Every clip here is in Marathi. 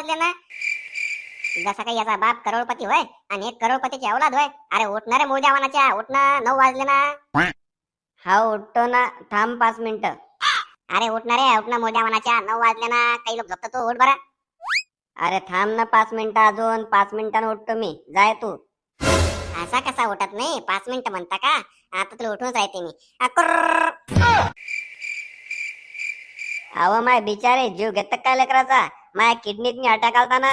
वाजले ना? जसा काही याचा बाप करोडपती होय आणि एक करोडपतीची अवलाद होय. अरे उठणारे मूळ जवानाच्या उठणं नऊ वाजले ना. हा उठतो ना थांब पाच मिनिट. अरे उठणारे उठणं मूळ जवानाच्या नऊ वाजले ना. काही लोक झोपतो तू उठ बरा. अरे थांब ना पाच मिनिटं अजून. पाच मिनिटानं उठतो मी. जाय तू. असा कसा उठत नाही? पाच मिनिटं म्हणता का? आता तुला उठूनच राहते मी. अव माय बिचारे जीव घेत काय लेकराचा? माझ्या किडनीत अटॅक आलता ना.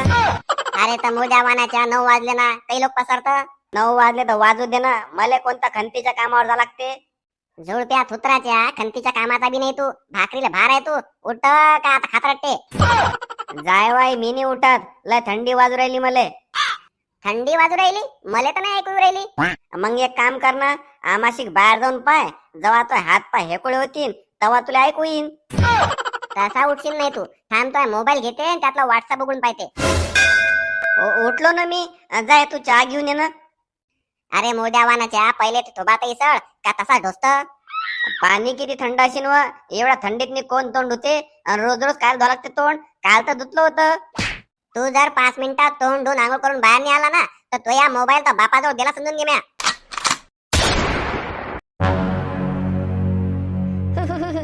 अरे तर मोठ्या मानाच्या नऊ वाजले ना काही लोक पसरत. नऊ वाजले तर वाजू दे ना. मला कोणत्या खंतीच्या कामावर जा लागते? जुळत्या थुत्राच्या खंतीच्या कामाचा बी नाही तू. भाकरीला भार आहे तू. उठ का आता खातरटे जाय वाय मी नाही उठत. लय थंडी वाजू राहिली मले. थंडी वाजू राहिली? मला तर नाही ऐकू राहिली. मग एक काम कर ना. आमाशिक बाहेर जाऊन पाय. जेव्हा तो हात पाय हेकुळे होतील तेव्हा तुला ऐकू येईन. तसा उठशील नाही तू? थांबतोय मोबाईल घेते आणि त्यातला व्हॉट्सअप बघून पाहते. उठलो ना मी. जाय तू चहा घेऊन ये ना. अरे मोद्या चहा पहिले ते ताई इसळ का तसा ढोसत? पाणी किती थंड असेल व एवढ्या थंडीत कोण तोंड होते रोज रोज काय धुवा लागते तोंड. काल तर धुतलं होतं. तू जर पाच मिनिटात तोंड धुवून आंघोळ करून बाहेर नाही आला ना तर तो या मोबाईल तर बापाजवळ गेला समजून घे म्या.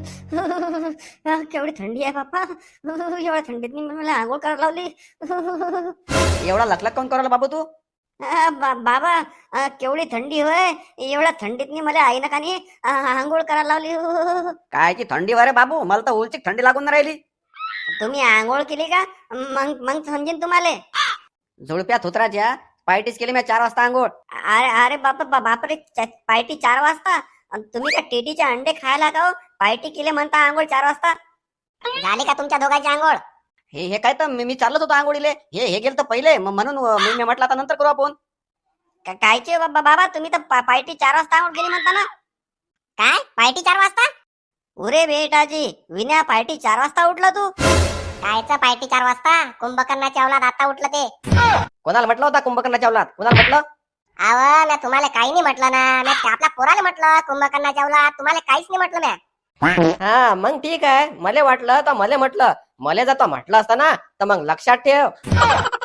केवढी थंडी आहे बाप्पा. एवढ्या थंडीत मला आंघोळ करायला लावली. एवढा लखलख कोण करायला बाबू तू? बा- बाबा केवढी थंडी होय. एवढ्या थंडीत मला आईनं कानी आ, आंघोळ करायला लावली. काय की थंडी वारे बाबू? मला तर उलची थंडी लागून राहिली. तुम्ही आंघोळ केली का? मग मग समजेन तुम्हाला. झुळप्या थुत्राच्या पायटीस केली मी चार वाजता आंघोळ. अरे अरे बापा बापरे पार्टी चार वाजता? तुम्ही का टेटीचे अंडे खायला का हो? पार्टी केले म्हणता आंघोळ चार वाजता. झाली का तुमच्या दोघांची आंघोळ? हे हे काय तर मी मी चाललोच होतो आंघोळीले. हे हे गेलं तर पहिले. मग म्हणून मी मी म्हटलं आता नंतर करू आपण. का- कायचे बाबा बाबा तुम्ही तर पा- पार्टी चार वाजता आंघोळ केली म्हणता ना? काय? पार्टी चार वाजता? उरे बेटाजी विना पार्टी चार वाजता उठला तू. कायचं पार्टी चार वाजता? कुंभकर्णाच्या अवलाद आता उठलं ते. कोणाला म्हटलं होता कुंभकर्णाच्या अवलाद कोणाला म्हटलं? अव मी तुम्हाला काही नाही म्हटलं ना मी आपल्या पोराला म्हटलं कुंभकर्णाच्या अवलाद तुम्हाला काहीच नाही म्हटलं मी हा मग ठीक आहे. मला वाटलं तर मला म्हटलं. मला जर म्हटलं असतं ना तर मग लक्षात ठेव.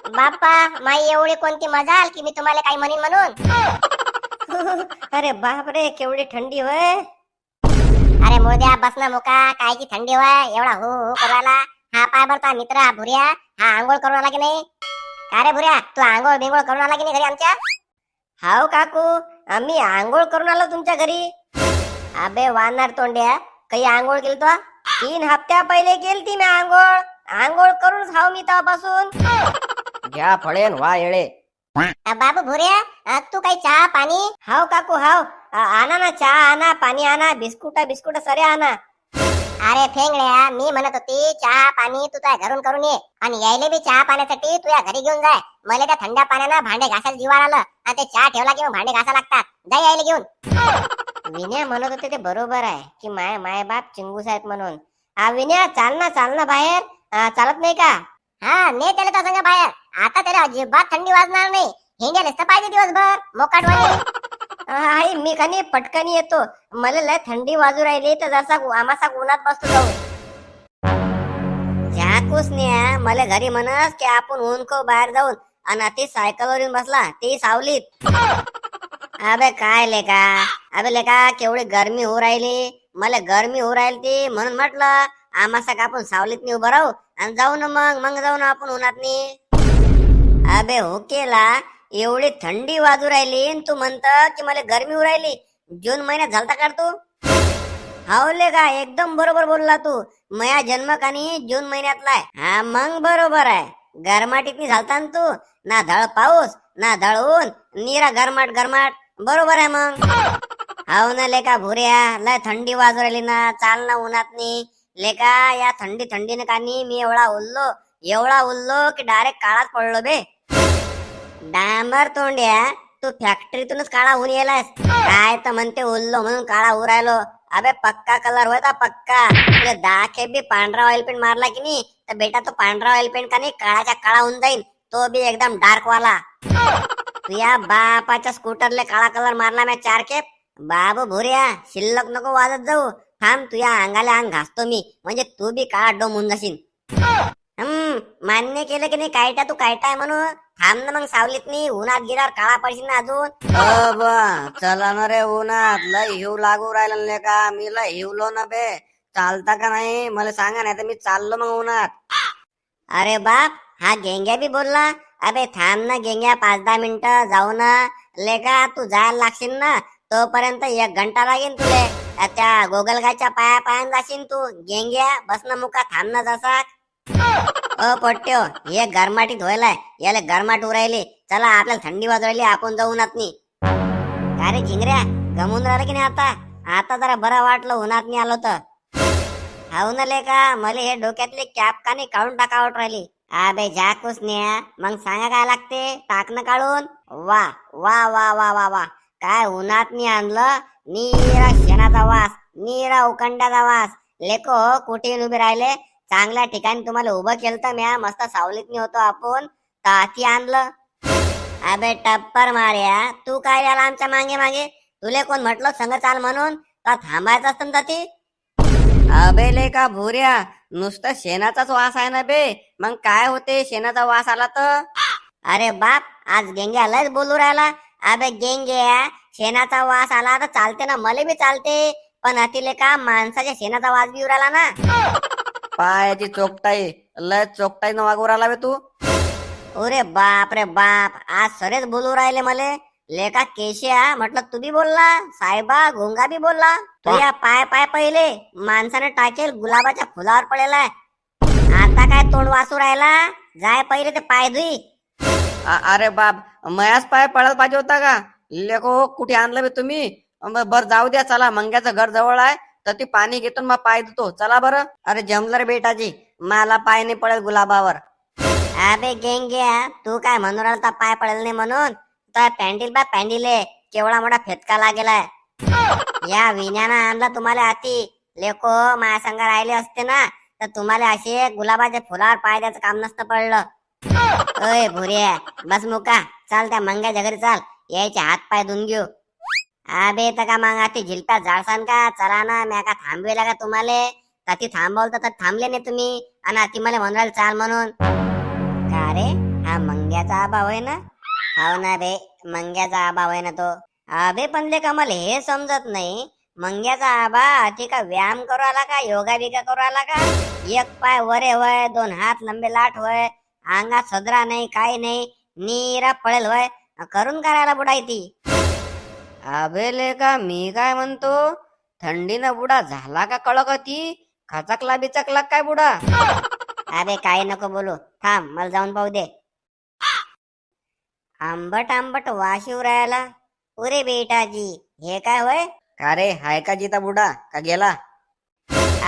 बाप्पा माई एवढी कोणती मजाल की मी तुम्हाला काही म्हणीन म्हणून? अरे बाप रे केवढी थंडी होय. अरे मोद्या बस ना मुका काय की थंडी होय? एवढा हो हो करायला हा पाय भरता मित्र हा भुऱ्या हा आंघोळ करून आला की नाही? का रे भुऱ्या तू आंघोळ बिंघोळ करून आला की नाही घरी आमच्या? हाव काकू आम्ही आंघोळ करून आलो तुमच्या घरी. अबे वानर तोंड्या काही आंघोळ केली तो तीन हप्त्या पहिले केली मी आंघोळ. आंघोळ करून हाव मी तेव्हापासून. घ्या फळेन वा येळे. बाबू भुऱ्या तू काही चहा पाणी? हाव काकू हाव. आणा ना चहा आणा पाणी आणा बिस्कुट बिस्कुट सरे आणा. अरे फेंगड्या मी म्हणत होती चहा पाणी तू तुझ्या घरून करून ये. आणि यायले बी चहा पाण्यासाठी तुझ्या घरी घेऊन जाय. मला त्या थंड पाण्यानं भांडे घासायला जीवार आलं. आणि ते चहा ठेवला की मग भांडे घासा लागतात. जाय यायले घेऊन. विनय म्हणत होते ते बरोबर आहे की माय माय बाप चिंगूस आहेत म्हणून. हा चाल ना चाल ना बाहेर. चालत नाही का? हा ने त्याला तसं बाहेर? आता त्याला अजिबात थंडी वाजणार नाही. हिंड्या नसतं पाहिजे दिवसभर. मोकाट आई मी कनी पटकन येतो. मला लय थंडी वाजू राहिली तर जसा आमासा उन्हात बसतो जाऊ. झाकूस न्या मला घरी म्हणस की आपण ऊन को बाहेर जाऊन आणि ती सायकलवर येऊन बसला ती सावलीत. अबे काय लेका अबे लेका केवढी गरमी होऊ राहिली. मला गरमी होऊ राहिली ती म्हणून म्हटलं आमासा का आपण सावलीत नाही उभं राहू? आणि जाऊ ना मग मग जाऊ ना आपण उन्हात अबे हो केला. एवढी थंडी वाजू राहिली आणि तू म्हणत की मला गरमी होऊ राहिली. जून महिन्यात झालता का तू? हावले का? एकदम बरोबर बोलला तू. मया जन्म कानी जून महिन्यातला आहे. हा मग बरोबर आहे. गरमाटीत झालता ना तू? ना धळ पाऊस ना धळ ऊन निरा गरमाट गरमाट. बरोबर आहे मग. हाव ना लेका भुऱ्या लय थंडी वाजू राहिली ना. चाल ना उन्हात लेका या थंडी थंडीने कानी मी एवढा उरलो एवढा उल्लो की डायरेक्ट काळात पडलो बे. डांबर तोंड्या तू फॅक्टरीतूनच काळा होऊन येलास काय तर म्हणते उरलो म्हणून काळा होऊ राहिलो. अबे पक्का कलर होता पक्का. तुला दहा खेप बी पांढरा ऑइल पेंट मारला की नाही तर बेटा तो पांढरा ऑइल पेंट का नाही काळाच्या काळा होऊन जाईल तो बी एकदम डार्क वाला. तुया बापाच्या स्कूटरले काळा कलर मारला मी चार खेप. बाबू भोऱ्या शिल्लक नको वाजत जाऊ. थांब तुया अंगाला अंग घासतो मी. म्हणजे तू बी काळा डोम होऊन जाशील. हम्म मान्य केलं की नाही कायटा तू कायटा आहे म्हणून. थांब ना मग सावलीत नाही उन्हात गेल्यावर काळा पडशील ना अजून. अ बा चला ना रे उन्हात लय हिव लागू राहिला ना का मी लय हिवलो ना बे. चालता का नाही? मला सांगा नाही तर मी चाललो मग उन्हात. अरे बाप हा गेंग्या बी बोलला. अबे थांब ना गेंग्या पाच दहा मिनिटं जाऊ ना. लेका तू जायला लागशील ना तोपर्यंत एक घंटा लागेल तुले. अ, त्या गोगलगायच्या पाया पायान जाशील तू. गेंग्या बस ना मुका थांब ना जसा अ पट्ट्यो हे गरमाटीत धुवायलाय. याला गरमाट उरायली. चला आपल्याला थंडी वाजवायली आपण जाऊ उन्हात नी अरे झिंगऱ्या गमून राहिलं की नाही आता? आता जरा बरं वाटलं उन्हात नाही आलो तर. हाऊ ना लेका मला हे डोक्यातले कॅप का नाही काढून टाकावट राहिली. अबे जाकूस कुसन्या मग सांगा काय लागते? टाकणं काढून? वा वा वा वा वा वा. काय उन्हात मी आणलं? नीरा शेणाचा वास नीरा उखंडाचा वास. लेको कुठे उभे राहिले? चांगल्या ठिकाणी तुम्हाला उभं केलं तर म्या मस्त सावलीत होतो आपण. ताती आणलं. अबे टप्पर मार्या तू काय आला आमच्या मागे मागे? तुले कोण म्हटलं संग चाल म्हणून? तर थांबायचं असतं ना ती अबे ले का भुऱ्या. नुसतं शेणाचाच वास आहे ना बे. मग काय होते शेणाचा वास आला तर? अरे बाप आज गेंग्या लयच बोलू राहिला. अबे गेंग्या शेणाचा वास आला तर चालते ना मले बी चालते. पण अतिले का माणसाच्या शेणाचा वास बी उराला राहिला ना? पायाची चोकटाई लय चोकटाई न वागू राहिला बे तू. अरे बाप रे बाप आज सरेच बोलू राहिले मले. लेका केशिया म्हटलं तू बी बोलला साहेबा घोंगा बी बोलला. तुझ्या पाय पाय पहिले माणसाने टाकेल गुलाबाच्या फुलावर पडेलाय. आता काय तोंड वासू राहिला? जाय पहिले ते पाय धुई. आ- अरे बाप मयाच पाय पडायला पाहिजे होता का? लेको कुठे आणलं बे तुम्ही? बर जाऊ द्या चला मंग्याचं घर जवळ आहे. तर ती पाणी घेतो मग पाय धुतो. चला बरं. अरे जमलं रे बेटाजी. मला पाय नाही पडेल गुलाबावर. अबे गेंग्या तू काय म्हणून राहिला पाय पडेल नाही म्हणून? तर पॅन्डील बा पॅन्डीले केवढा मोठा फेतका लागेलाय. या विण्यानं आणला तुम्हाला अति लेको माया संग राहिले असते ना तर तुम्हाला असे गुलाबाच्या फुलावर पाय द्यायचं काम नसतं पडलं. अय भुरे बस मुका. चाल त्या मंग्याच्या घरी चाल. यायचे हात पाय धुवून घेऊ. अबे तर का मग ती झिलप्या जाळसान का? चला ना म्या का थांबवेला का तुम्हाला. ती थांबवल तर थांबले नाही तुम्ही? आणि ती मला म्हणून चाल म्हणून. का रे? हा मंग्याचा अभाव आहे ना? हो ना बे मंग्याचा अभाव आहे ना तो. अबे पण ले कमल हे समजत नाही. मंग्याचा आबा अति का व्यायाम करू आला का? योगा बिगा करू आला का? एक पाय वरे वय दोन हात लंबे लाट वय अंगात सदरा नाही काही नाही. नीरा पळेल वय करून करायला बुडाय ती? अबे ले का? मी काय म्हणतो? थंडीनं बुडा झाला का कळक ती? खचकला बिचकला काय बुडा? अबे काही नको बोलू. थांब मला जाऊन पाहू दे. आंबट आंबट येऊ राहिला उरे बेटाजी हे काय होय? का रे हाय का जिता बुडा? का गेला?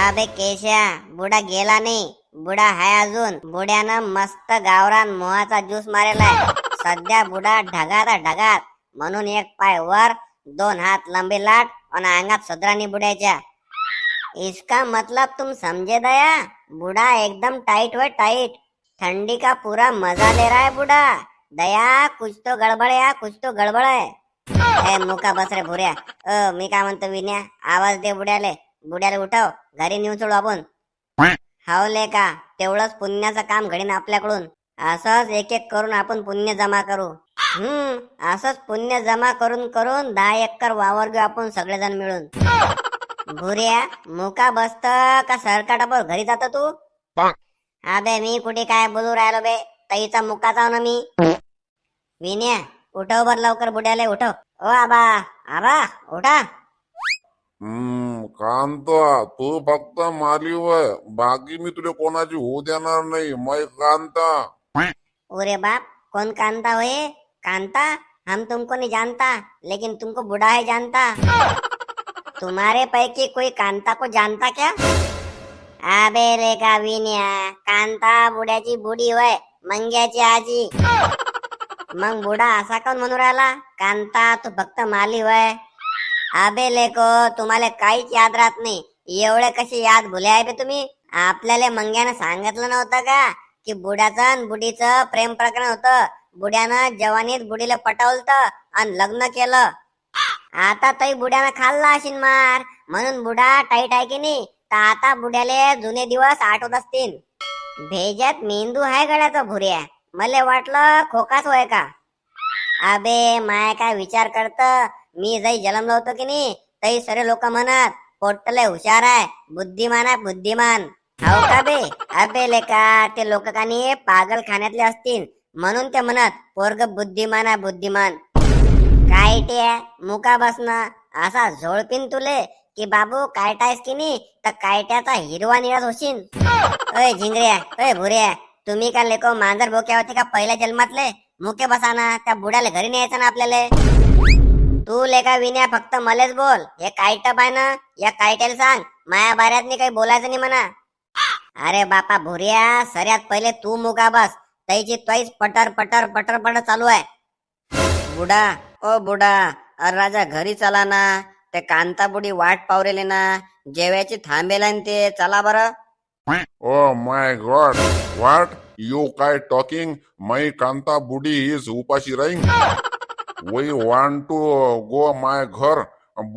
अबे केशा बुडा गेला नाही. बुडा हाय अजून. बुड्यानं मस्त गावरान मोहाचा ज्यूस मारेलाय. सध्या बुडा ढगात ढगात म्हणून एक पाय वर दोन हात लंबे लाट आणि अंगात सदरानी बुड्याच्या. इसका मतलब तुम समझे दया? बुढ़ा एकदम टाइट व टाइट ठंडी का पूरा मजा ले रहा है बुढ़ा दया कुछ तो गड़बड़ है कुछ तो गड़बड़ है. ए मुका बस रे भुऱ्या अ मी काय म्हणतो विन्या आवाज दे बुड्याले. बुड्याले उठव घरी नेऊन सोडू आपण. हावले का तेवढंच पुण्याचं काम घडीन आपल्याकडून. असंच एक एक करून आपण पुण्य जमा करू. हम्म असंच पुण्य जमा करून करून दहा एकर वावर घेऊ आपण सगळेजण मिळून. भुऱ्या मुका बसत का सरकाटावर घरी जातो तू? अबे मी कुठे काय बोलू राहिलो बे? ताईचा मुका जाऊ ना मी. विन्या उठव बर लवकर बुड्याले उठव ओ आबा आबा उठा. हम्म कांता तू फक्त माली वय बाकी मी तुला कोणाची होऊ देणार नाही. मै कांता. ओरे बाप कौन कांता होए कांता हम तुमको नहीं जानता लेकिन तुमको बुढ़ा है जानता। तुम्हारे पैकी कोई कांता को जानता क्या? अबे रे काविन्या कांता बुड्याची बुडी होय मंग्याची आजी। मग बुडा असा कोण म्हणू राहिला कांता तू फक्त माली होय अबे लेको तुम्हाला काहीच याद राहत नाही। एवढे कशी याद भुले आहे बे तुम्ही? आपल्याला मंग्यानं सांगितलं नव्हतं का? की बुड्याचं आणि बुडीचं प्रेम प्रकरण होतं. बुड्यानं जवानीत बुडीला पटवलं आणि लग्न केलं. आता तई बुड्यानं खाल्ला असेल मार. म्हणून बुडा टाईट आहे की नाही तर आता बुड्याले जुने दिवस आठवत असतील. भेजात मेंदू आहे गड्याचा भुऱ्या मला वाटलं खोकाच होय का? अबे माय काय विचार करत? मी जरी जन्मलो होतो की नाही तरी सरे लोक म्हणत पोट्टले हुशार आहे बुद्धिमान आहे बुद्धिमान. हो का बे? अबे लेका ते लोक का नाही पागल खाण्यातले असतील. म्हणून ते म्हणत पोरग बुद्धिमान आहे बुद्धिमान. काय ते? मुका बसना असा झोळपीन तुले की बाबू कायटायस की नाही? तर कायट्याचा हिरवा निराश होशील अय झिंगऱ्या अय भुऱ्या तुम्ही का लेको मांजर भोक्या होते का पहिल्या जन्मातले? मुके बसाना त्या बुड्याला घरी न्यायचं ना आपल्याला? तू लेका विन्या फक्त मलेच बोल. हे कायटप आहे ना या कायट्याला सांग. माया बाऱ्यात काही बोलायचं नाही म्हणा. अरे बापा भुर्या सर्यात पहिले तू मुका बस त्याची तोईस पटर पटर पटर पट चालू आहे. बुडा ओ बुडा अरे राजा घरी चला ना. ते कांता बुडी वाट पावरेले ना. जेव्याची थांबेला ते चला बर. Oh my god what? You काय टॉकिंग? मै कांता बुडी इज उपाशी crying we want to go my घर.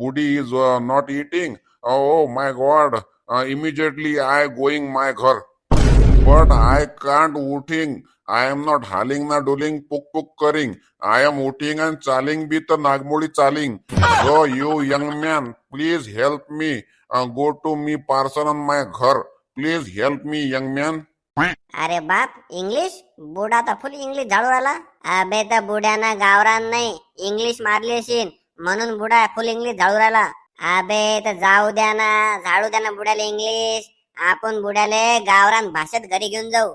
बुडी is not eating. Oh my god immediately I going my घर. But I can't voting I am not हालिंग ना डुलिंग पुक पुक करिंग. आय एम वोटिंग अँड चालिंग बी तर नागमोळी चालिंग. So you young man please help me go to me me on my घर please help me young man अरे बाप इंग्लिश बुडा तर फुल इंग्लिश झाडू आला अबे तर बुड्यानं गावरान नाही. इंग्लिश मारली असेल म्हणून बुडा फुल इंग्लिश झाडू राहिला. अबे तर जाऊ द्या ना. झाडू द्या ना बुड्याला इंग्लिश आपण बुड्याले गावरान भाषेत घरी घेऊन जाऊ.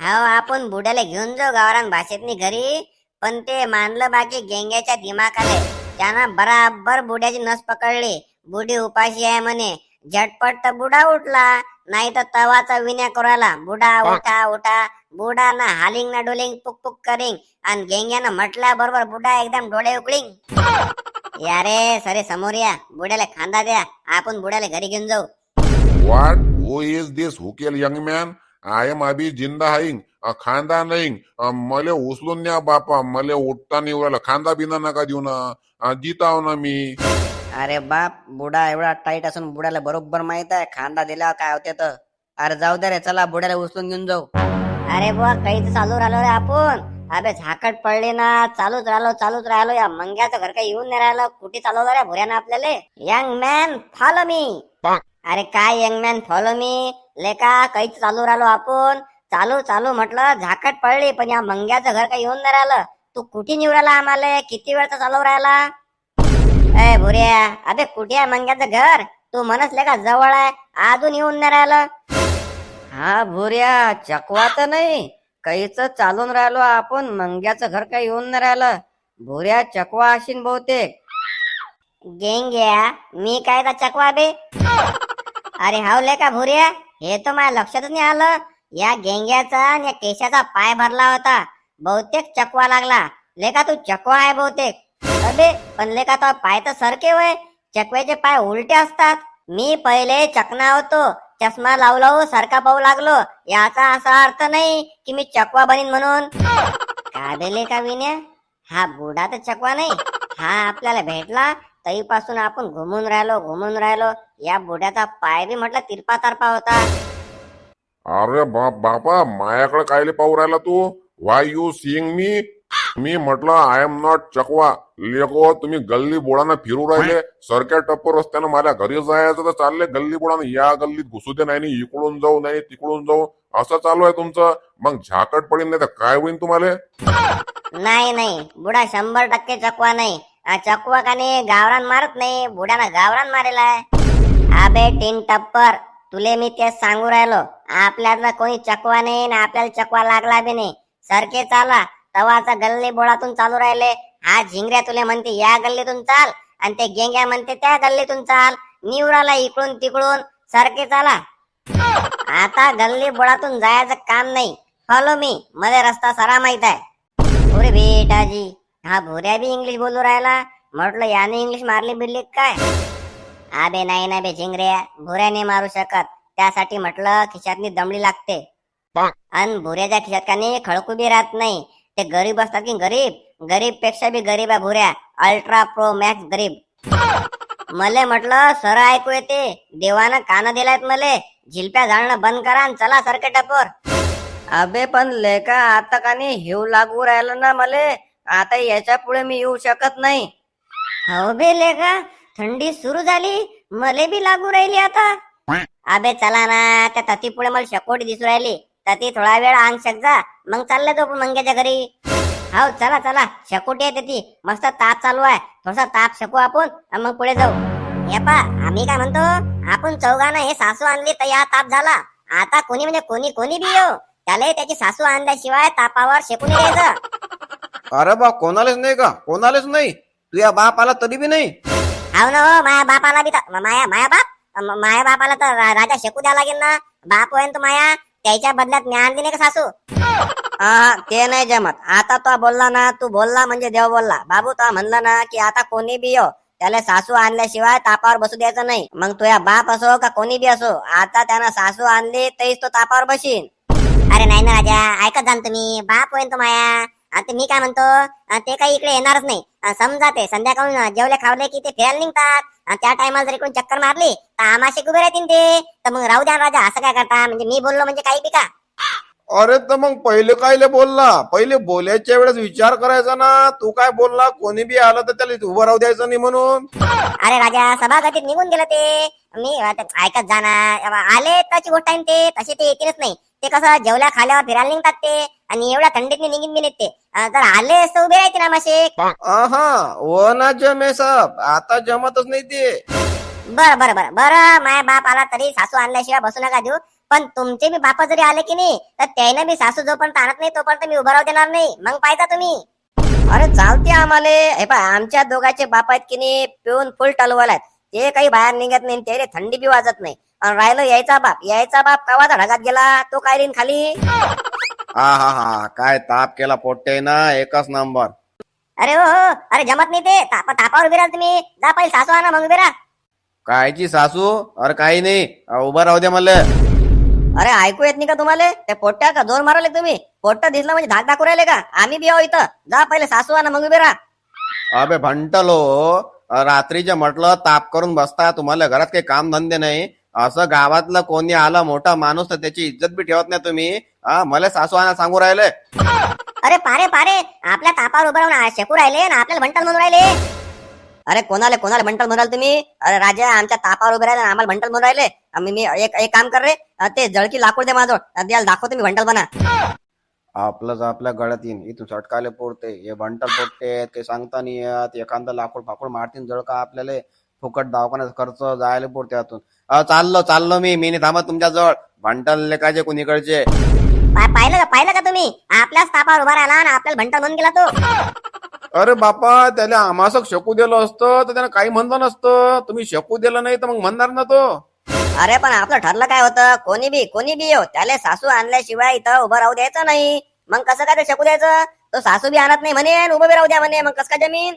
हो आपण बुड्याला घेऊन जाऊ गावरान भाषेतनी घरी. पण ते मानलं बाकी गेंग्याच्या दिमाखाले. त्यानं बराबर बुड्याची नस पकडली. बुडी उपाशी आहे म्हणे. झटपट तर बुडा उठला. नाही तर तवाचा विन्या करायला बुडा उठा उठा. बुडा ना हालिंग ना डोलिंग पुक पुक करिंग. आणि गेंग्यानं म्हटल्या बरोबर बुडा एकदम डोळे उकळिंग. यारे सरे समोर या. बुड्याला खांदा द्या. आपण बुड्याला घरी घेऊन जाऊ. व्हाट हु इज दिस हुकेल यंग मॅन आय एम अभी जिंदा हाईंग खांदा नाही मले उचलून न्या बापा मले उठता नाही उरायला खांदा बिना नका देऊ ना जिताव ना मी अरे बाप बुडा एवढा टाईट असून बुडाला बरोबर माहीत आहे. खांदा दिल्यावर काय होते तर? अरे जाऊ दे रे चला बुड्याला उचलून घेऊन जाऊ. अरे बुवा काही तर चालू राहिलो रे आपण. अबे झाकट पडले ना. चालूच राहिलो चालूच राहिलो. या मंग्याचं घर काही येऊन नाही राहिलं. कुठे चालवलं रे भुऱ्यानं आपल्याला? यंग मॅन फॉलो मी अरे काय यंग मॅन फॉलो मी? लेका काहीच चालू राहिलो आपण? चालू चालू म्हटलं झाकट पडली पण या मंग्याचं घर काही येऊन नाही राहिलं. तू कुठे निवड राहिला आम्हाला? किती वेळचा चालू राहिला? ए भुऱ्या अबे कुठे आहे मंग्याचं घर? तू म्हणस लेका जवळ आहे अजून येऊन नाही राहिलं. हा भुऱ्या चकवा तर नाही. काहीच चालून राहिलो आपण मंग्याचं घर काही येऊन नाही राहिलं. भुऱ्या चकवा अशीन बहुतेक. गेंग्या मी काय चकवा बे? अरे हावले का भुऱ्या हे तर माझ्या लक्षातच नाही आलं. या गेंग्याचा आणि या केशाचा पाय भरला होता. बहुतेक चकवा लागला. लेका तू चकवा आहे बहुतेक? अरे पण लेका तो पाय तर सरके वय. चकव्याचे पाय उलटे असतात. मी पहिले चकना होतो. चष्मा लावलो सरका पाहू लागलो. याचा असा अर्थ नाही की मी चकवा बनीन म्हणून. का बेले का विन्या हा बुडा तर चकवा नाही. हा आपल्याला भेटला. तरीपासून आपण घुमून राहिलो घुमून राहिलो. या बुड्याचा पाय बी म्हटलं तिरपा तारपा होता. अरे बाप बापा मायाकडे कायले पाहू राहिला तू? वाय यू सीइंग मी मी म्हटलं आय एम नॉट चकवा. लेको तुम्ही गल्ली बोळानं फिरू राहिले. सरक्या टप्पर रस्त्यानं माझ्या घरी जायचं तर चालले गल्ली बोळानं या गल्लीत घुसू दे नाही नाही इकडून जाऊ नाही तिकडून जाऊ. असं चालू आहे तुमचं? मग झाकट पडेल नाही तर काय होईल तुम्हाला? नाही नाही. बुडा शंभर टक्के चकवा नाही. चकवा का नाही? गावरान मारत नाही. बुड्यानं गावरान मारेला आहे अबे टीन टप्पर तुले मी तेच सांगू राहिलो. आपल्यातला कोणी चकवा नाही ना आपल्याला चकवा लागला बी नाही. सारखे चाला तवाचा गल्ली बोळातून चालू राहिले. हा झिंगऱ्या तुले म्हणते या गल्लीतून चाल आणि ते गेंग्या म्हणते त्या गल्लीतून चाल. निवराला इकडून तिकडून सारखे चाला. आता गल्ली बोळातून जायचं काम नाही. फॉलो मी मध्ये रस्ता सारा माहीत आहे. अरे बेटाजी हा भोऱ्या बी इंग्लिश बोलू राहिला. म्हटलं याने इंग्लिश मारली बिरली काय? अबे नाही ना बे झिंगऱ्या भोऱ्याने मारू शकत. त्यासाठी म्हटलं खिशातनी दमडी लागते. अन भोऱ्याच्या खिशात का नाही खळकू बी राहत नाही. ते गरीब असतात की गरीब? गरीबपेक्षा बी गरीब आहे भोऱ्या. अल्ट्रा प्रो मॅक्स गरीब. मले म्हटलं सर ऐकू येते. देवानं कान दिलायत मले. झिलप्या जाळणं बंद करा आणि चला सरके टपोर. अबे पण लेका आता का नाही हिव लागू राहिलं ना मले? आता याच्यापुढे मी येऊ शकत नाही. हो बे लेका. थंडी सुरू झाली मले बी लागू राहिली आता. अबे चला ना त्या तती पुढे मला शकोटी दिसू राहिली. तती थोडा वेळ अंग शकजा मग चालले तो मंग्याच्या घरी. हो चला चला शकोटी आहे ती मस्त ताप चालू आहे. थोडासा ताप शकू आपण मग पुढे जाऊ. हे पा आम्ही काय म्हणतो आपण चौघानं हे सासू आणली तर या ताप झाला. आता कोणी म्हणजे कोणी कोणी बी येऊ. त्याला त्याची सासू आणल्याशिवाय तापावर शेकून नाही द्यायचं. अरे बा कोणालाच नाही का? कोणालाच नाही? तुझ्या बाप आला तरी बी नाही? हाव ना हो माया बापाला बी तर माया माया बाप? म- माया बापाला तर रा- राजा शेकू द्यावा लागेल ना. बाप होईन तो माया. त्याच्या बदल्यात मी आणली नाही का सासू? हा ते नाही जमत. आता तो बोलला ना तू बोलला म्हणजे देव बोलला. बाबू तो म्हणला ना की आता कोणी बी येऊ त्याला सासू आणल्याशिवाय तापावर बसू द्यायचं नाही. मग तुझ्या बाप असो का कोणी बी असो आता त्यानं सासू आणली तरीच तो तापावर बसीन. अरे नाही ना राजा ऐकत जा ना तुम्ही. बाप होईन तो माया. आता मी काय म्हणतो? अं, ते काही इकडे येणारच नाही. समजा ते संध्याकाळून जेवले खावले की ते फिरायला निघतात. आणि त्या टायमाला जर कोण चक्कर मारली तर आमाशे उभे राहतील ते. तर मग राहू द्या राजा असं काय करता? म्हणजे मी बोललो म्हणजे काही बी का? अरे तर मग पहिले कायले बोलला? पहिले बोलायच्या वेळेस विचार करायचा ना. तू काय बोलला? कोणी बी आलं तर त्याला उभं राहू द्यायचं नाही म्हणून. अरे राजा सभागतीत निघून गेलं ते. मी ऐकत जाणार. आले त्याची गोष्ट आहे ते. तसे ते येतीलच नाही. ते कसं जेवल्या खाल्यावर फिरायला निघतात ते. आणि एवढ्या थंडीत निघून बी नाही ते जर आले असते उभे राहते ना माशे आहा वो ना जमे सब आता जमतच नाही ते. बर बर बर. बर माय बाप आला तरी सासू आणल्याशिवाय बसू नका देऊ. पण तुमचे बी बाप जरी आले की नाही तर त्यानं बी सासू जोपर्यंत आणत नाही तोपर्यंत मी उभं राहू देणार नाही. मग पाहिजा तुम्ही. अरे चालते आम्हाला. हे पा आमच्या दोघांचे बाप आहेत की नाही पिऊन फुल टलवल आहेत. ते काही बाहेर निघत नाही ते थंडी बी वाजत नाही. आणि राहिलं यायचा बाप. यायचा बाप कवाचा ढगात गेला तो काय देईन खाली? हा हा हा. काय ताप केला पोट्टे ना? एकच नंबर. अरे हो हो. अरे जमत नाही ते. तापा तापावर उभे राहा तुम्ही. जा पहिले सासू आणा मग उभे राहा. कायची सासू? अरे काही नाही. अ, उभं राहू दे मला अरे ऐकू येत नाही का तुम्हाला? ते पोट्ट्या का जोर मारले तुम्ही? पोट्ट दिसलं म्हणजे धाक दाखवू राहिले का? आम्ही बी आहो इथं. जा पहिले सासू आणा मग उभे राहा. अबे भंटलो. अ, रात्रीचे म्हटलं ताप करून बसता. तुम्हाला घरात काही काम धंदे नाही. असं गावातलं कोणी आलं मोठा माणूस तर त्याची इज्जत बी ठेवत नाही तुम्ही. हा मला सासू आणा सांगू राहिले. अरे पारे पारे. आपल्या तापावर उभं राहून शेकू राहिले ना आपल्याला भंटल म्हणून राहिले. अरे कोणाला कोणाला भंटल म्हणाल तुम्ही? अरे राजा आमच्या तापावर उभे राहिले आणि आम्हाला भंटल म्हणून राहिले. आम्ही मी एक एक काम कर रे. ते जळकी लाकूड दे माझं. द्याला दाखवतो मी भंटल बना. आपलंच आपल्या गळ्यात येईन. इथून सटकाले पोडते हे भंटल पोटते ते सांगता नाही येत. एखादं लाकूड फाकूड मारतीन जळ का आपल्याला. फुकट दवाखान्याचा खर्च जायला अ, चाललो चाललो मी. मी नाही थांबत तुमच्या जवळ भंटल लेकाचे कुणीकडचे? पा- पाहिलं का पाहिलं का तुम्ही? आपल्याच तापावर उभा राहिला आणि आपल्याला भंटल म्हणून गेला तो. अरे बापा त्याला आमासक शकू दिलं असतं तर त्यानं काही म्हणलं नसतं. तुम्ही शकू दिलं नाही तर मग म्हणणार ना तो. अरे पण आपलं ठरलं काय होतं? कोणी बी कोणी बी येऊ. त्याला सासू आणल्याशिवाय इथं उभं राहू द्यायचं नाही. मग कसं काय ते शकू द्यायचं? तो सासू बी आणत नाही म्हणे आणि उभं बी राहू द्या म्हणे. मग कसं काय जमीन?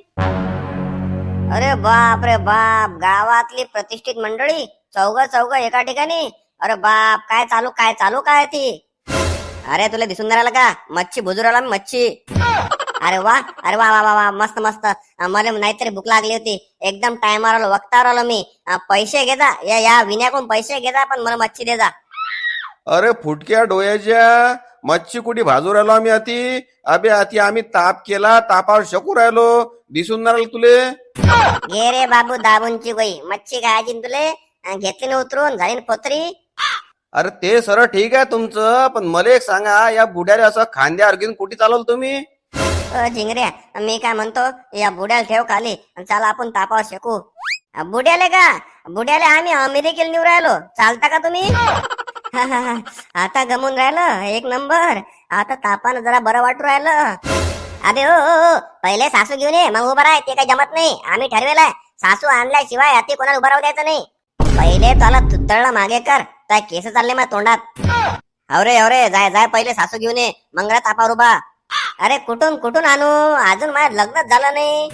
अरे बाप रे बाप गावातली प्रतिष्ठित मंडळी चौघ चौघ एका ठिकाणी. अरे बाप काय चालू काय चालू काय ती? अरे तुला दिसून नाही राहिलं का? मच्छी भुजू राहिला मच्छी. अरे वा अरे वा वा वा वा मस्त मस्त. मला नाहीतरी भूक लागली होती. एकदम टायमावर आलो वक्तावर आलो मी. पैसे घेता या या विण्याकडून पैसे घेता पण मला मच्छी दे जा. अरे फुटक्या डोळ्याच्या मच्छी कुठे भाजू राहिलो आम्ही अति. अबे अति आम्ही ताप केला तापावर शकू राहिलो. दिसून नाही राहिलं तुले? घे रे बाबू दाबूनची गोई. मच्छी खायची न तुले? अं, घेतली ना उतरून झाली ना पोतरी? अरे ते सर ठीक आहे तुमचं पण मला एक सांगा या बुड्याला असं खांद्यावर घेऊन कुठे चालवलं तुम्ही? अ, झिंगऱ्या मी काय म्हणतो या बुड्याला ठेव खाली आणि चला आपण तापावर शेकू. बुड्याले का? बुड्याले आम्ही अमेरिकेला निघू राहिलो. चालता का तुम्ही? आता गमून राहिलं एक नंबर. आता तापानं जरा बरं वाटू राहिलं. अबे हो पहिले सासू घेऊन ये मग उभा राह ते काही जमत नाही. आम्ही ठरवलंय सासू आणल्याशिवाय अति कोणाला उभा राहू द्यायचं नाही. पहिले त्याला तुतळला मागे कर. त्या केस चालले माझ्या तोंडात. अवरे अवरे जाय जाय पहिले सासू घेऊन ये. मंगळा तापावर उभा. अरे कुठून कुठून आणू? अजून माझं लग्नच झालं नाही.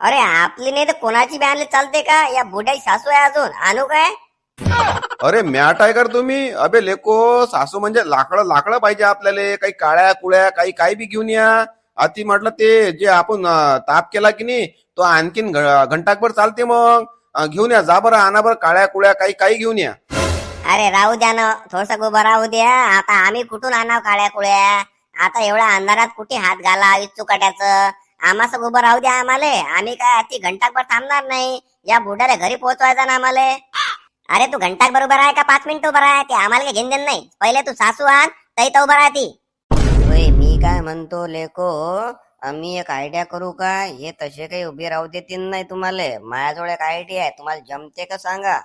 अरे आपली नाही तर कोणाची बी आणली चालते का? या बुढ्याची सासू आहे अजून. आणू काय? अरे मॅट आहे कर तुम्ही? अबे लेको सासू म्हणजे लाकडं लाकडं पाहिजे आपल्याला. काही काळ्या कुळ्या काही काही बी घेऊन या. अति म्हटलं ते जे आपण ताप केला की नाही तो आणखीन घंटाकभर चालते मग. घेऊन या जा बरं आणा बरं काळ्या कुळ्या काही काही घेऊन या. अरे राहू द्या ना थोडस उभं राहू द्या. आता आम्ही कुठून आणाव काळ्या कुळ्या? आता एवढ्या अंधारात कुठे हात घाला इच्छू काट्याचं? आम्हाला उभं राहू द्या आम्हाला. आम्ही काय ती घंटाकभर थांबणार नाही. या बुड्याला घरी पोहोचवायचा ना आम्हाला. अरे तू घंटाक बरोबर आहे का पाच मिनिट उभं राहा ते आम्हाला काही घेऊन देणं नाही. पहिले तू सासू आण तई तर उभं राहती. होय मी काय म्हणतो लेको आम्ही एक आयडिया करू का? हे तसे काही उभे राहू देतील नाही तुम्हाला. माझ्याजवळ एक आयडिया आहे. तुम्हाला जमते का सांगा?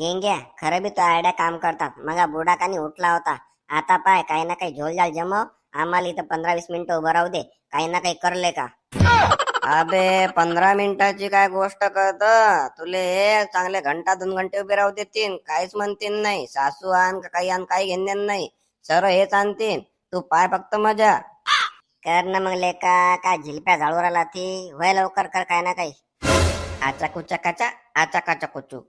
गेंग्या खरं बी तो आयडिया काम करतात. मग बुडा कानी उठला होता. आता पाय काही ना काही झोलझाल जमव. आम्हाला इथं पंधरा वीस मिनिटं उभं राहू दे. काही ना काही करले का? अबे पंधरा मिनिटाची काय गोष्ट करत? तुले हे चांगले घंटा दोन घंटे उभे राहू देतीन काहीच म्हणतीन नाही. सासू आण का काही आण काही घेणे नाही. सर्व हेच आणतीन तू पाय फक्त मजा. कर ना मग लेका. काय झिलप्या झाडू राहिला ती? वय लवकर कर काय ना काही. आचा कुचा काचा आचा काचा. कुचू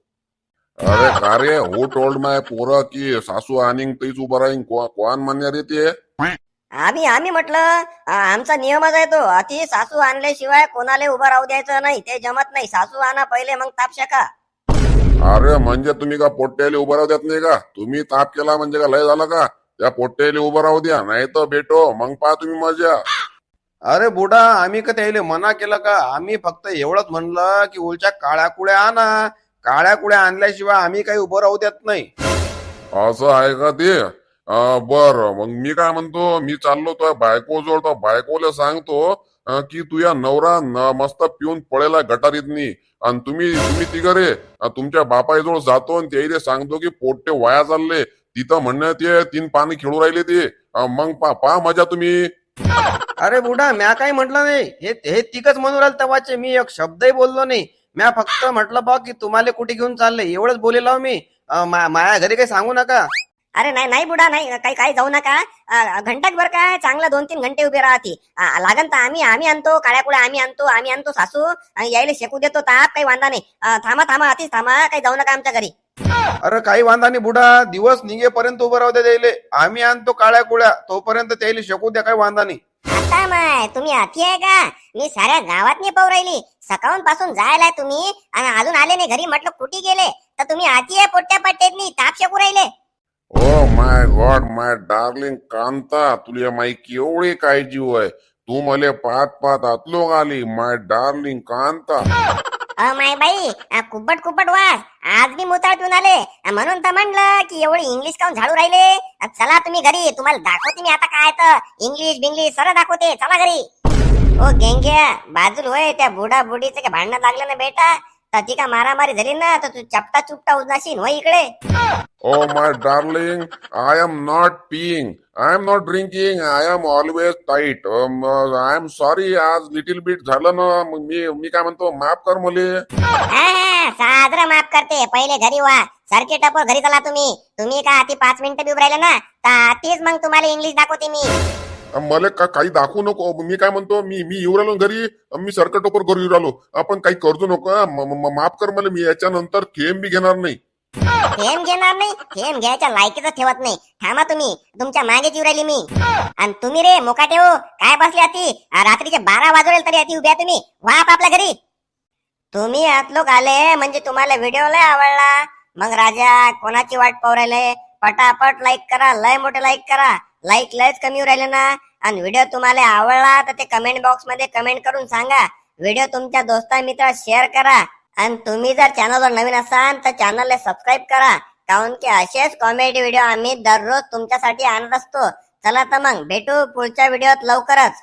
अरे का रे हु टोल्ड माय पोरं की सासू आणीन तीच उभं राहीन. को- कोण म्हणणार रे ते? आम्ही आम्ही म्हटलं आमचा नियमच आहे तो. अति सासू आणल्याशिवाय कोणाला उभं राहू द्यायचं नाही. ते जमत नाही. सासू आणा पहिले मग ताप शेका. अरे म्हणजे तुम्ही का पोट्ट्याला उभं राहू देत नाही का? तुम्ही ताप केला म्हणजे का लय झालं का? त्या पोट्ट्याला उभं राहू द्या. नाही तर भेटो. मग पहा तुम्ही मजा. अरे बुडा आम्ही का त्याला मना केलं का? आम्ही फक्त एवढंच म्हणलं की उलच्या काळ्या कुळ्या आणा. काळ्या कुळ्या आणल्याशिवाय आम्ही काही उभं राहू देत नाही. असं आहे का ते? बर. मग मी काय म्हणतो मी चाललो तो बायको जोड तो बायकोला सांगतो की तुझ्या नवरा न- मस्त पिऊन पळेला गटारीतनी. आणि तुम्ही तुम्ही तिघ रे तुमच्या बापाजवळ जातो आणि त्याला सांगतो की पोट्टे वाया चालले. तिथं म्हणणं ते तीन पाणी खेळू राहिले ते. मग पा पहा मजा तुम्ही. अरे बुडा म्या काही म्हटलं नाही. हे हे तिकच म्हणून राहिले तेव्हाचे मी एक शब्दही बोललो नाही. म्या फक्त म्हटलं बा की तुम्हाला कुठे घेऊन चालले. एवढंच बोलेलो मी माया घरी काही सांगू नका. अरे नाही नाही बुडा नाही. काही काही जाऊ नका. घंटाक भर काय चांगलं दोन तीन घंटे उभे राहती. लागन तर आम्ही आम्ही आणतो काळ्या कुळ्या आम्ही आणतो आम्ही आणतो सासू. आणि यायला शेकू देतो ताप काही वांदा नाही. थांबा थांबा अतिच थांबा काही जाऊ नका आमच्या घरी. अरे काही वांधा नाही बुडा. दिवस निघेपर्यंत उभं राहू द्या त्याले आम्ही आणतो काळ्या कुळ्या तोपर्यंत त्याला शकू द्या काही वांधा नाही. आता माय तुम्ही अति आहे का? मी साऱ्या गावात नाही पाहू राहिली. सकाळून पासून जायला तुम्ही. आणि अजून आले नाही घरी म्हटलं कुठे गेले? तर तुम्ही अति आहे पोट्या पट्टेत ताप शेकू राहिले. ओ my God my darling Kanta तुला माई केवढी काय जीव आहे तू मले पात पात आतलो आली माय डार्लिंग कांता. अ माय बाई अ, कुब्बट कुब्बट वास. आज मी मुताळ पिऊन आले म्हणून तर म्हणलं की एवढी इंग्लिश काऊन झाडू राहिले? चला तुम्ही घरी तुम्हाला दाखवते मी आता काय तर. इंग्लिश बिंग्लिश सर दाखवते चला घरी. ओ गेंग्या बाजूल होय त्या बुडा बुडीचं काय भांडणं लागलं ना बेटा? ती का मारामारी झाली ना तर तू चपटा चुपटा उजनाशीन होय इकडे. ओ my darling I am not पिईंग I am not drinking I am always tight I am sorry आज लिटिल बिट झालं ना मग मी मी काय म्हणतो माफ कर मले. हा, हा, साजरा माफ करते. पहिले घरी वा. सारखे टपोर घरी चला तुम्ही. तुम्ही का आधी पाच मिनिटं राहिले ना तर तीच मग तुम्हाला इंग्लिश दाखवते मी. मला का काही दाखवू नको. मी काय म्हणतो मी मी येऊ राहिलो घरी मी सरकट टोपर घरी येऊ राहिलो. आपण काही कर्ज नको माफ कर मला मी याच्यानंतर थेंब बी घेणार नाही. थेंब घेणार नाही? थेंब घ्यायच्या लायकीच ठेवत नाही. थांबा तुम्ही तुमच्या मागे जीव राहिली मी. आणि तुम्ही रे मोकाटे हो काय बसले आती रात्रीचे बारा वाजवले तरी आती उभ्या तुम्ही. व्हा आपल्या घरी. तुम्ही आत लोक आले म्हणजे तुम्हाला व्हिडिओ लय आवडला. मग राजा कोणाची वाट पाहू राहिले? पटापट लाईक करा लय मोठे लाईक करा. लाईक लयच कमी राहिले ना आणि व्हिडिओ तुम्हाला आवडला तर ते कमेंट बॉक्समध्ये कमेंट करून सांगा. व्हिडिओ तुमच्या दोस्ता मित्र शेअर करा. आणि तुम्ही जर चॅनलवर नवीन असाल तर चॅनलला सबस्क्राईब करा. काऊन की असेच कॉमेडी व्हिडिओ आम्ही दररोज तुमच्यासाठी आणत असतो. चला तर मग भेटू पुढच्या व्हिडिओत लवकरच.